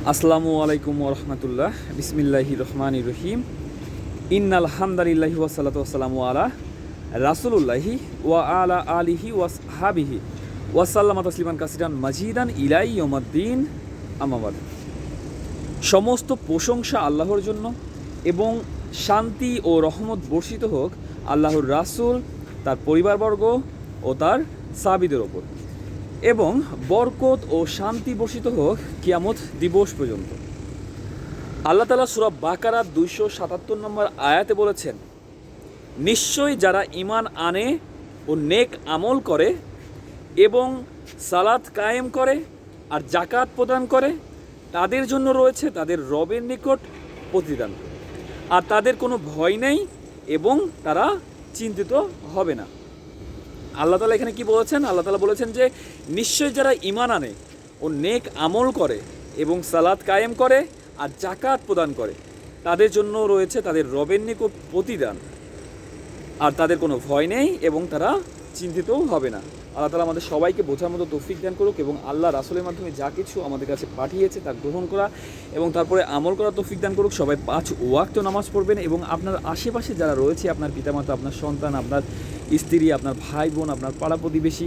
আসসালামু আলাইকুম রহমতুল্লাহ। বিসমিল্লাহি রহমান রহিম। ইন্নাল হামদালিল্লাহি ওয়াসালাতু ওয়াসালামু আলা রাসুলুল্লাহি ওয়া আলা আলিহি ওয়াস হাবিহি ওয়াসাল্লামা তসলিমান কাসিরান মাজিদান ইলাই ইয়মাদ্দিন আমাবাদ সমস্ত প্রশংসা আল্লাহর জন্য এবং শান্তি ও রহমত বর্ষিত হোক আল্লাহর রাসূল, তার পরিবারবর্গ ও তার সাবিদের ওপর। এবং বরকত ও শান্তি বর্ষিত হোক কিয়ামত দিবস পর্যন্ত। আল্লাহ তালা সুরা বাকারার দুইশো সাতাত্তর নম্বর আয়াতে বলেছেন, নিশ্চয়ই যারা ইমান আনে ও নেক আমল করে এবং সালাত কায়েম করে আর জাকাত প্রদান করে, তাদের জন্য রয়েছে তাদের রবের নিকট প্রতিদান। আর তাদের কোনো ভয় নেই এবং তারা চিন্তিত হবে না। আল্লাহ তালা এখানে কি বলেছেন? আল্লাহ তালা বলেছেন যে, নিশ্চয়ই যারা ইমান আনে ও নেক আমল করে এবং সালাদ কায়েম করে আর জাকাত প্রদান করে, তাদের জন্য রয়েছে তাদের রবের নিকট প্রতিদান। আর তাদের কোনো ভয় নেই এবং তারা চিন্তিতও হবে না। আল্লাহ তালা আমাদের সবাইকে বোঝার মতো তৌফিক দান করুক এবং আল্লাহ রাসুলের মাধ্যমে যা কিছু আমাদের কাছে পাঠিয়েছে তা গ্রহণ করা এবং তারপরে আমল করা তৌফিক দান করুক। সবাই পাঁচ ওয়াক্ত নামাজ পড়বেন এবং আপনার আশেপাশে যারা রয়েছে, আপনার পিতামাতা, আপনার সন্তান, আপনার স্ত্রী, আপনার ভাই বোন আপনার পাড়া প্রতিবেশী,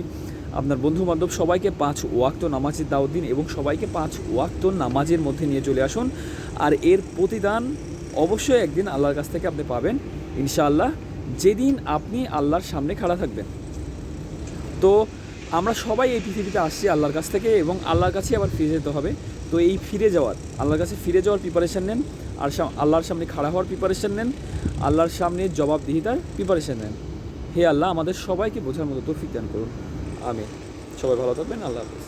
আপনার বন্ধু বান্ধব সবাইকে পাঁচ ওয়াক্ত নামাজের দাওয়াত দিন এবং সবাইকে পাঁচ ওয়াক্ত নামাজের মধ্যে নিয়ে চলে আসুন। আর এর প্রতিদান অবশ্যই একদিন আল্লাহর কাছ থেকে আপনি পাবেন। ইনশাআল্লাহ, যেদিন আপনি আল্লাহর সামনে খাড়া থাকবেন। তো আমরা সবাই এই পৃথিবীতে আসছি আল্লাহর কাছ থেকে এবং আল্লাহর কাছেই আবার ফিরে যেতে হবে। তো এই ফিরে যাওয়ার, আল্লাহর কাছে ফিরে যাওয়ার প্রিপারেশান নেন, আর আল্লাহর সামনে খাড়া হওয়ার প্রিপারেশান নেন, আল্লাহর সামনে জবাবদিহিতার প্রিপারেশান নেন। হে আল্লাহ, আমাদের সবাইকে বোঝার মতো তো দান করুন। আমি সবাই ভালো থাকবেন, আল্লাহ হাফিজ।